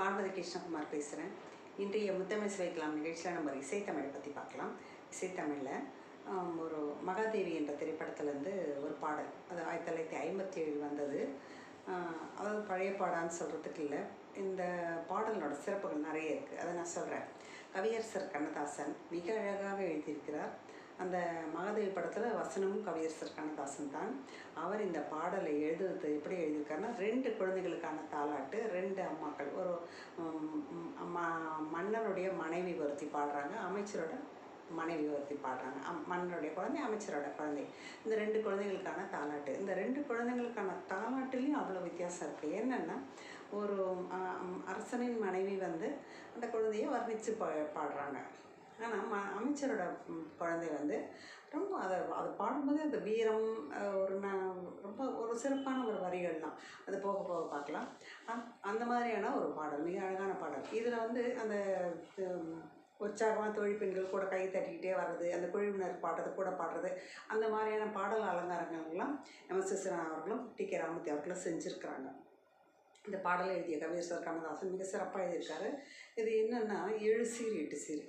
பார்வதி கிருஷ்ணகுமார் பேசுகிறேன் இன்றைய முத்தமிழ் சுவைக்கலாம் நிகழ்ச்சியில் நம்ம இசைத்தமிழை பற்றி பார்க்கலாம். இசைத்தமிழில் ஒரு மகாதேவி என்ற திரைப்படத்துலேருந்து ஒரு பாடல். அது ஆயிரத்தி தொள்ளாயிரத்தி ஐம்பத்தி ஏழு வந்தது அதாவது பழைய பாடான்னு சொல்கிறதுக்கு இல்லை. இந்த பாடலோட சிறப்புகள் நிறைய இருக்குது அதை நான் சொல்கிறேன் கவியரசர் கண்ணதாசன் மிக அழகாக எழுதியிருக்கிறார். அந்த மகாதேவி படத்தில் வசனமும் கவியரசர் கண்ணதாசன் தான். அவர் இந்த பாடலை எழுதுறது எப்படி எழுதியிருக்காருன்னா ரெண்டு குழந்தைகளுக்கான தாலாட்டு ரெண்டு அம்மாக்கள் ஒரு உம், மன்னருடைய மனைவி ஒருத்தி பாடுறாங்க அமைச்சரோட மனைவி ஒருத்தி பாடுறாங்க. அம் மன்னருடைய குழந்தை அமைச்சரோட குழந்தை. இந்த ரெண்டு குழந்தைகளுக்கான தாலாட்டு இந்த ரெண்டு குழந்தைங்களுக்கான தாலாட்டுலேயும் அவ்வளோ வித்தியாசம் இருக்குது என்னென்னா ஒரு அரசனின் மனைவி வந்து அந்த குழந்தைய வர்ணித்து பா பாடுறாங்க. ஆனால் ம அமைச்சரோட குழந்தை வந்து ரொம்ப அதை அதை பாடும்போது அந்த வீரம் ஒரு ந ரொம்ப ஒரு சிறப்பான ஒரு வரிகள் தான். அது போக போக பார்க்கலாம். அந் அந்த மாதிரியான ஒரு பாடல் மிக அழகான பாடல். இதில் வந்து அந்த உற்சாகமாக தொழில் பெண்கள் கூட கை தட்டிக்கிட்டே வர்றது அந்த குழுவினர் பாடுறது கூட பாடுறது அந்த மாதிரியான பாடல் அலங்காரங்கள்லாம் எம் எஸ் அவர்களும் டி. கே. ராமூர்த்தி அவர்களும் செஞ்சுருக்கிறாங்க. இந்த பாடலை எழுதிய கவியரசர் கண்ணதாசன் மிக சிறப்பாக எழுதியிருக்காரு. இது என்னென்னா ஏழு சீர் எட்டு சீர்.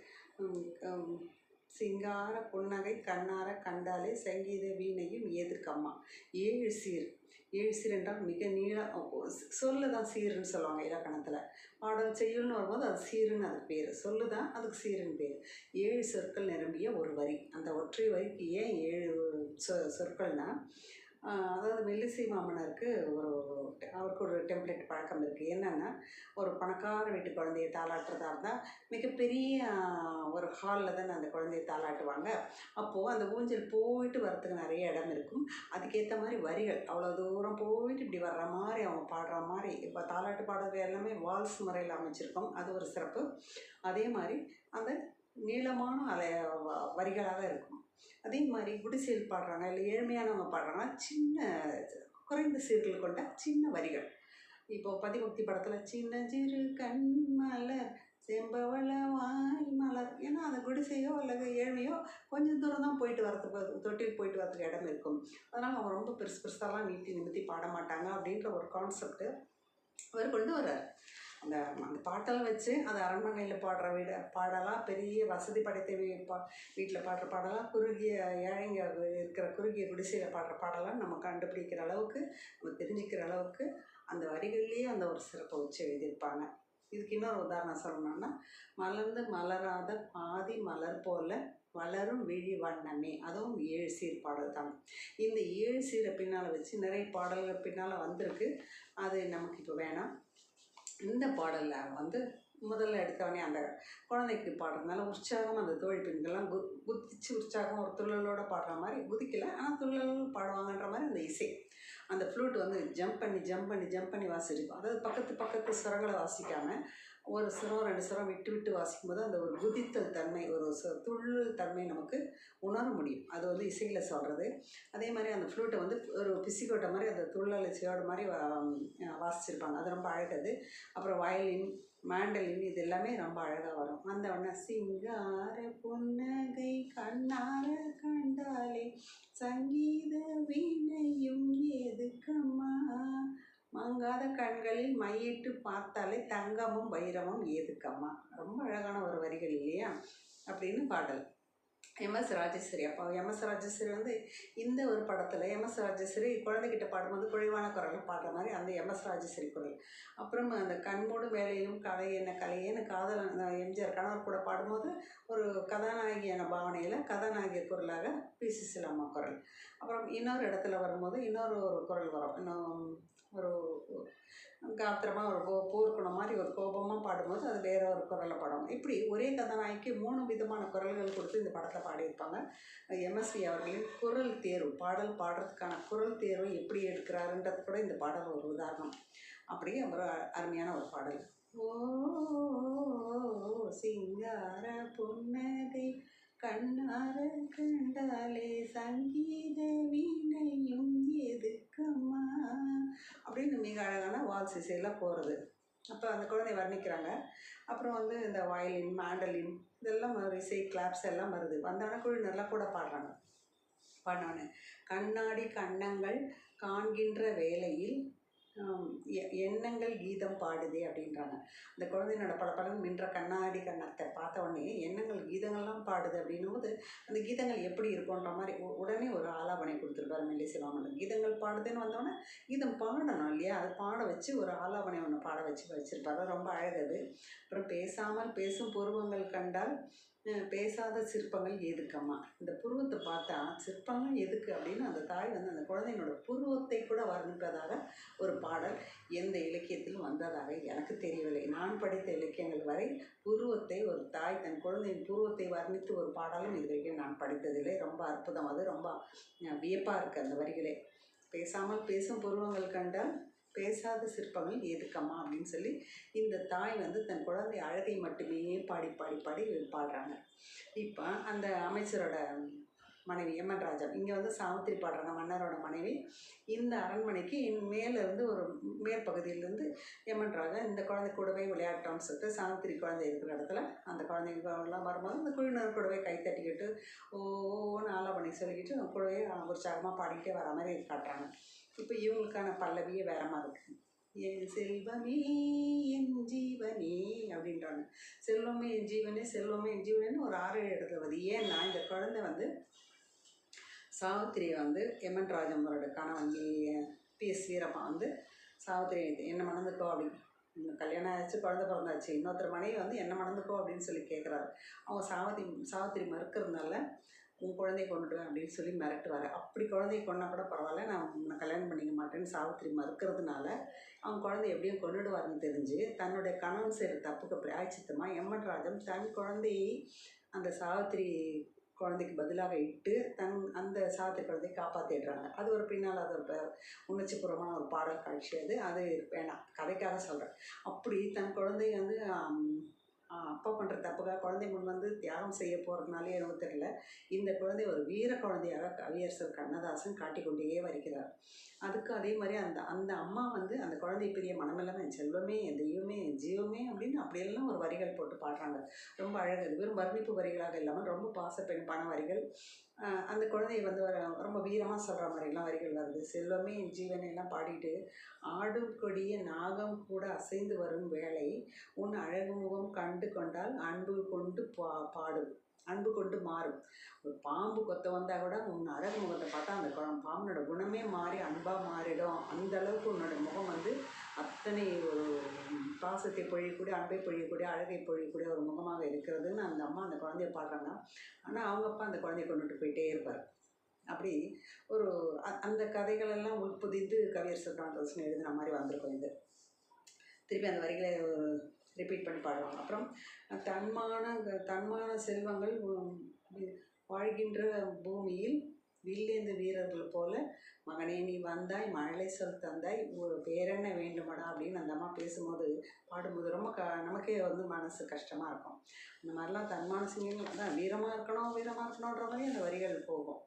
சிங்கார புன்னகை கண்ணார கண்டாலே சங்கீத வீணையும் எதிர்க்கம்மா. ஏழு சீர். ஏழு சீர் என்றால் மிக நீளம் சொல்லு தான் சீருன்னு சொல்லுவாங்க இலக்கணத்தில். பாடல் செய்யுள்னு வரும்போது அது சீருன்னு அது பேர். சொல்லு தான் அதுக்கு சீருன்னு பேர். ஏழு சொற்கள் நிரம்பிய ஒரு வரி. அந்த ஒற்றை வரிக்கு ஏன் ஏழு சொ சொற்கள்னால் அதாவது மெல்லிசை மாமனருக்கு ஒரு அவருக்கு ஒரு டெம்ப்ளேட் பழக்கம் இருக்குது என்னென்னா ஒரு பணக்கார வீட்டு குழந்தைய தாளாட்டுறதா இருந்தால் மிகப்பெரிய ஒரு ஹாலில் தானே அந்த குழந்தைய தாளாட்டுவாங்க. அப்போது அந்த ஊஞ்சல் போயிட்டு வரத்துக்கு நிறைய இடம் இருக்கும். அதுக்கேற்ற மாதிரி வரிகள் அவ்வளோ தூரம் போயிட்டு இப்படி வர்ற மாதிரி அவங்க பாடுற மாதிரி இப்போ தாளாட்டு பாடுறது எல்லாமே வால்ஸ் முறையில் அமைச்சிருக்கோம். அது ஒரு சிறப்பு. அதே மாதிரி அந்த நீளமான அலை வ- வரிகளாக இருக்கும். அதே மாதிரி குடிசையில் பாடுறாங்க இல்லை ஏழ்மையானவங்க பாடுறாங்கன்னா சின்ன குறைந்த சீர்கள் கொண்ட சின்ன வரிகள். இப்போ பதிமுக்தி படத்தில் சின்ன சிறு கண் மலர் செம்பவள வாய் மலர் ஏன்னா அந்த குடிசையோ அல்லது ஏழ்மையோ கொஞ்சம் தூரம் தான் போயிட்டு வரதுக்கு தொட்டில் போயிட்டு வரதுக்கு இடம் இருக்கும். அதனால் அவங்க ரொம்ப பெருசு பெருசாலாம் நீட்டி நிமித்தி பாட மாட்டாங்க அப்படின்ற ஒரு கான்செப்ட் அவர் கொண்டு வர்றார். அந்த அந்த பாட்டெல்லாம் வச்சு அந்த அரண்மனையில் பாடுற வீட பாடலாம் பெரிய வசதி படைத்த வீ பா வீட்டில் பாடுற பாடலாம் குறுகிய ஏழைங்க இருக்கிற குறுகிய குடிசையில் பாடுற பாடலாம் நம்ம கண்டுபிடிக்கிற அளவுக்கு நம்ம தெரிஞ்சுக்கிற அளவுக்கு அந்த வரிகள்லேயே அந்த ஒரு சிறப்பை வச்சு எழுதியிருப்பாங்க இதுக்கு இன்னொரு உதாரணம் சொல்லணும்னா மலர்ந்து மலராத பாதி மலர் போல வளரும் விழி வண்ணமே. அதுவும் ஏழு சீர் பாடல் தான். இந்த ஏழு சீரை பின்னால் வச்சு நிறைய பாடல்கள் பின்னால் வந்திருக்கு. அது நமக்கு இப்போ வேணாம். இந்த பாடலில் வந்து முதல்ல எடுத்தவொடனே அந்த குழந்தைக்கு பாடுறதுனால உற்சாகம் அந்த தோழி பெண்கள்லாம் கு குதிச்சு உற்சாகம் ஒரு துள்ளலோடு பாடுற மாதிரி குதிக்கலை. ஆனால் துள்ளல் பாடுவாங்கன்ற மாதிரி அந்த இசை. அந்த ஃப்ளூட் வந்து ஜம்ப் பண்ணி ஜம்ப் பண்ணி ஜம்ப் பண்ணி வாசிச்சிருக்கும். அதாவது பக்கத்து பக்கத்து சுரங்களை வாசிக்காமல் ஒரு சுரம் ரெண்டு சுரம் விட்டு விட்டு வாசிக்கும்போது அந்த ஒரு குதித்தல் தன்மை ஒரு சு- தன்மை நமக்கு உணர முடியும். அது வந்து இசையில் சொல்கிறது அதே மாதிரி அந்த ஃப்ளூட்டை வந்து ஒரு பிசிக்கோட்டை மாதிரி அந்த துள்ளல் இசையோட மாதிரி வா- வாசிச்சிருப்பாங்க. அது ரொம்ப அழகது. அப்புறம் வயலின் மேண்டலின் இது எல்லாமே ரொம்ப அழகாக வரும். அந்த உடனே சிங்கார புன்னகை கண்ணார கண்டாலே சங்கீத வீணையும் எதுக்கம்மா மங்காத கண்களில் மையிட்டு பார்த்தாலே தங்கமும் வைரமும் எதுக்கம்மா ரொம்ப அழகான ஒரு வரிகள் இல்லையா? அப்படின்னு பாடல். M S Rajeswari. அப்போ எம்எஸ் ராஜேஸ்வரி வந்து இந்த ஒரு படத்தில் எம்எஸ் ராஜேஸ்வரி குழந்தைகிட்ட பாடும்போது குழிவான குரலில் பாடுற மாதிரி அந்த எம்எஸ் ராஜேஸ்வரி குரல். அப்புறம் அந்த கண்மூடும் வேலையிலும் கலை என்ன கலையேன்னு காதல் அந்த எம்ஜிஆர் கணவர் கூட பாடும்போது ஒரு கதாநாயகியான பாவனையில் கதாநாயகி குரலாக பி சுசிலாம்மா குரல். அப்புறம் இன்னொரு இடத்துல வரும்போது இன்னொரு ஒரு குரல் வரும். இன்னும் ஒரு காத்திரமாக ஒரு கோ போர்க்குணம் மாதிரி ஒரு கோபமாக பாடும்போது அது வேற ஒரு குரலில் பாடும் இப்படி ஒரே கதாநாயகிக்கு மூணு விதமான குரல்கள் கொடுத்து இந்த படத்தை பாடியிருப்பாங்க. எம்எஸ்வி அவர்களின் குரல் தேர்வு பாடல் பாடுறதுக்கான குரல் தேர்வு எப்படி எடுக்கிறாருன்றது கூட இந்த பாடல் ஒரு உதாரணம். அப்படியே ஒரு அ- அருமையான ஒரு பாடல். ஓ சிங்கார புன்னகை கண்ணார கண்டாலே சங்கீத வீணையும் எதுக்கம்மா மிக அழகான வால் இசையெல்லாம் போகிறது அப்போ அந்த குழந்தை வர்ணிக்கிறாங்க. அப்புறம் வந்து இந்த வயலின் மேண்டலின் இதெல்லாம் இசை கிளாப்ஸ் எல்லாம் வருது. வந்தான குழுவினர்லாம் கூட பாடுறாங்க. பாடினோடனே கண்ணாடி கண்ணங்கள் காண்கின்ற வேலையில் எண்ணங்கள் கீதம் பாடுதே அப்படின்றாங்க. அந்த குழந்தையினோட பல பலன் மின்ற கண்ணாடி கண்ணத்தை பார்த்த உடனே எண்ணங்கள் கீதங்கள்லாம் பாடுது அப்படின்னும் போது அந்த கீதங்கள் எப்படி இருக்குன்ற மாதிரி உடனே ஒரு ஆலாபனை கொடுத்துருப்பாரு மில்லி சிவாமன் கீதங்கள் பாடுதுன்னு வந்தோடனே கீதம் பாடணும் இல்லையா? அதை பாட வச்சு ஒரு ஆலாபனை ஒன்று பாட வச்சு வச்சுருப்பாரு. ரொம்ப அழகது. அப்புறம் பேசாமல் பேசும் புருவங்கள் கண்டால் பேசாத சிற்பங்கள் எதுக்கம்மா? இந்த புருவத்தை பார்த்தா சிற்பங்கள் எதுக்கு அப்படின்னு அந்த தாய் வந்து அந்த குழந்தையினோட புருவத்தை கூட வர்ணிப்பதாக ஒரு பாடல் எந்த இலக்கியத்திலும் வந்ததாக எனக்கு தெரியவில்லை. நான் படித்த இலக்கியங்கள் வரை புருவத்தை ஒரு தாய் தன் குழந்தையின் புருவத்தை வர்ணித்து ஒரு பாடலும் இது வரைக்கும் நான் படித்ததில்லை. ரொம்ப அற்புதம் அது. ரொம்ப வியப்பாக இருக்குது அந்த வரிகளே. பேசாமல் பேசும் புருவங்கள் கண்டால் பேசாத சிற்பங்கள் எதுக்கம்மா அப்படின்னு சொல்லி இந்த தாய் வந்து தன் குழந்தை அழகை மட்டுமே பாடி பாடி பாடி பாடுறாங்க. இப்போ அந்த அமைச்சரோட மனைவி எம்என் ராஜா இங்கே வந்து சாவித்திரி பாடுறாங்க மன்னரோட மனைவி. இந்த அரண்மனைக்கு இன் மேலேருந்து ஒரு மேற்பகுதியிலேருந்து எம்என் ராஜா இந்த குழந்தை கூடவே விளையாட்டோம்னு சொல்லிட்டு சாவித்திரி குழந்தை இருக்கிற இடத்துல அந்த குழந்தைங்கலாம் வரும்போது இந்த குழுநர் கூடவே கை தட்டிக்கிட்டு ஓன்னு ஆலா பண்ணி சொல்லிக்கிட்டு கூடவே உற்சாகமாக பாடிக்கிட்டே வர மாதிரி காட்டுறாங்க. இப்போ இவங்களுக்கான பல்லவியே வேற மாதிரி இருக்கு. என் செல்வமே என் ஜீவனே அப்படின்றாங்க. செல்வமே என் ஜீவனே செல்வமே என் ஜீவனேன்னு ஒரு ஆறு இடத்துல வருது ஏன்னா இந்த குழந்தை வந்து சாவித்திரி வந்து எம்என் ராஜம்மரோட கணவன் பி எஸ் வீரப்பா வந்து சாவித்திரி என்ன மணந்துக்கோ அப்படின்னு இந்த கல்யாணம் ஆச்சு குழந்தை பிறந்தாச்சு இன்னொருத்தர் மனைவி வந்து என்ன மணந்துக்கோ அப்படின்னு சொல்லி கேட்குறாரு அவங்க சாவித்திரி சாவித்திரி மறுக்கிறதுனால உன் குழந்தைய கொண்டுடுவேன் அப்படின்னு சொல்லி மிரட்டுவார். அப்படி குழந்தைய கொண்டா கூட பரவாயில்ல நான் உன்னை கல்யாணம் பண்ணிக்க மாட்டேன்னு சாவித்திரி மறுக்கிறதுனால அவன் குழந்தைய எப்படியும் கொண்டுடுவார்னு தெரிஞ்சு தன்னுடைய கணவன் செய்கிற தப்புக்கு பிராய்ச்சித்தமாக எம்மன் ராஜம் தன் குழந்தையை அந்த சாவித்திரி குழந்தைக்கு பதிலாக இட்டு தன் அந்த சாவித்திரி குழந்தையை காப்பாற்றிடுறாங்க அது ஒரு பின்னால் அது ஒரு ப- உணர்ச்சிபூர்வமான ஒரு பாடல் காட்சி அது. அது வேணாம். கதைக்காக சொல்கிறேன் அப்படி தன் குழந்தைய வந்து அப்பா பண்ணுற தப்புக்காக குழந்தை முன் வந்து தியாகம் செய்ய போகிறதுனாலே எனக்கு தெரியல. இந்த குழந்தை ஒரு வீர குழந்தையாக கவியரசர் கண்ணதாசன் காட்டிக்கொண்டே வருகிறார். அதுக்கு அதே மாதிரி அந்த அந்த அம்மா வந்து அந்த குழந்தை பெரிய மனமெல்லாம் என் செல்வமே என் தெய்வமே என் ஜீவமே அப்படின்னு அப்படியெல்லாம் ஒரு வரிகள் போட்டு பாடுறாங்க. ரொம்ப அழகு. வெறும் வர்ணிப்பு வரிகளாக இல்லாமல் ரொம்ப பாசப்பெண்பான வரிகள். அந்த குழந்தைய வந்து ரொம்ப வீரமாக சொல்கிற மாதிரிலாம் வரிகள் வருது. செல்வமே என் ஜீவனையெல்லாம் பாடிட்டு ஆடும் கொடிய நாகம் கூட அசைந்து வரும் வேலை உன் அழகு முகம் கண்டு கொண்டால் அன்பு கொண்டு பா பாடும் அன்பு கொண்டு மாறும். ஒரு பாம்பு கொத்த வந்தால் கூட உன் அழகு முகத்தை பார்த்தா அந்த குழ- பாம்பனோட குணமே மாறி அன்பாக மாறிடும். அந்த அளவுக்கு உன்னோட முகம் வந்து அத்தனை ஒரு பாசத்தை பொழியக்கூடிய அன்பை பொழியக்கூடிய அழகை பொழியக்கூடிய ஒரு முகமாக இருக்கிறதுன்னு அந்த அம்மா அந்த குழந்தைய பாடுறாங்க. ஆனால் அவங்க அப்பா அந்த குழந்தைய கொண்டுட்டு போயிட்டே இருப்பார். அப்படி ஒரு அ- அந்த கதைகளெல்லாம் உட்புதிந்து கவியர் கண்ணதாசன் எழுதின மாதிரி வந்திருக்கும் இது. திருப்பி அந்த வரிகளை ரிப்பீட் பண்ணி பாடுவாங்க அப்புறம் தன்மான தன்மான செல்வங்கள் வாழ்கின்ற பூமியில் வில்லேந்து வீரர்கள் போல மகனே நீ வந்தாய் மழலை சொல் தந்தாய் ஒரு பேரென்ன வேண்டுமடா? அப்படின்னு அந்த அம்மா பேசும்போது பாடும்போது ரொம்ப க நமக்கே வந்து மனசு கஷ்டமாக இருக்கும். இந்த மாதிரிலாம் தன்மான தான் அதான் வீரமாக இருக்கணும் வீரமாக இருக்கணுன்ற மாதிரி அந்த வரிகள் போகும்.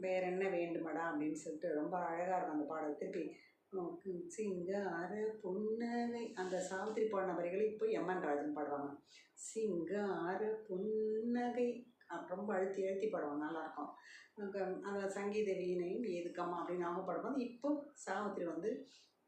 வேற என்ன வேண்டுமடா? அப்படின்னு சொல்லிட்டு ரொம்ப அழகாக இருக்கும் அந்த பாடல். திருப்பி உம், சிங்கார புன்னகை அந்த சாவித்திரி பாடின வரிகளை இப்போ எம்என் ராஜன் பாடுவாங்க சிங்கார புன்னகை ரொம்ப அழுத்தி அழுத்தி பாடுவாங்க. நல்லாயிருக்கும் அந்த சங்கீத வீணையும் எதுக்கம்மா அப்படின்னு அவங்க பாடும்போது இப்போ சாவித்திரி வந்து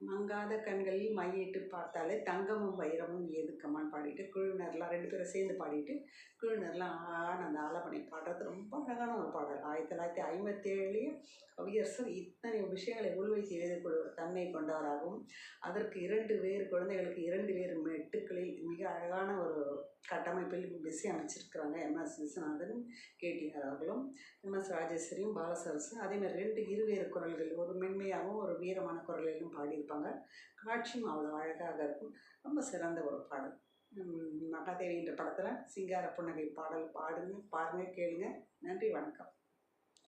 மங்காத கண்களில் மையிட்டு பார்த்தாலே தங்கமும் வைரமும் எதுக்கம்மான்னு பாடிட்டு குழுவினர்லாம் ரெண்டு பேரும் சேர்ந்து பாடிட்டு குழுவினர்லாம் ஆன்னு அந்த ஆலப்பனை பாடுறது ரொம்ப அழகான ஒரு பாடல். ஆயிரத்தி தொள்ளாயிரத்தி ஐம்பத்தேழுலேயே கவியரசர் இத்தனை விஷயங்களை உள்வைத்து எழுதக்கூடிய ஒரு தன்மை கொண்டவராகவும் அதற்கு இரண்டு வேறு குழந்தைகளுக்கு இரண்டு வேறு மெட்டுக்களில் மிக அழகான ஒரு கட்டமைப்பில் இசை அமைச்சிருக்கிறாங்க M S Viswanathan K T R அவர்களும் எம்எஸ் ராஜேஸ்வரியும் பாலசரசும் அதேமாதிரி ரெண்டு இருவேறு குரல்கள் ஒரு மென்மையாகவும் ஒரு வீரமான குரலிலும் பாடியிருப்பாங்க. காட்சியும் அவ்வளோ அழகாக இருக்கும். ரொம்ப சிறந்த ஒரு பாடல். மகாதேவின்ற மகாதேவி என்ற படத்தில் சிங்கார புன்னகை பாடல் பாடுங்க பாருங்கள் கேளுங்க. நன்றி வணக்கம்.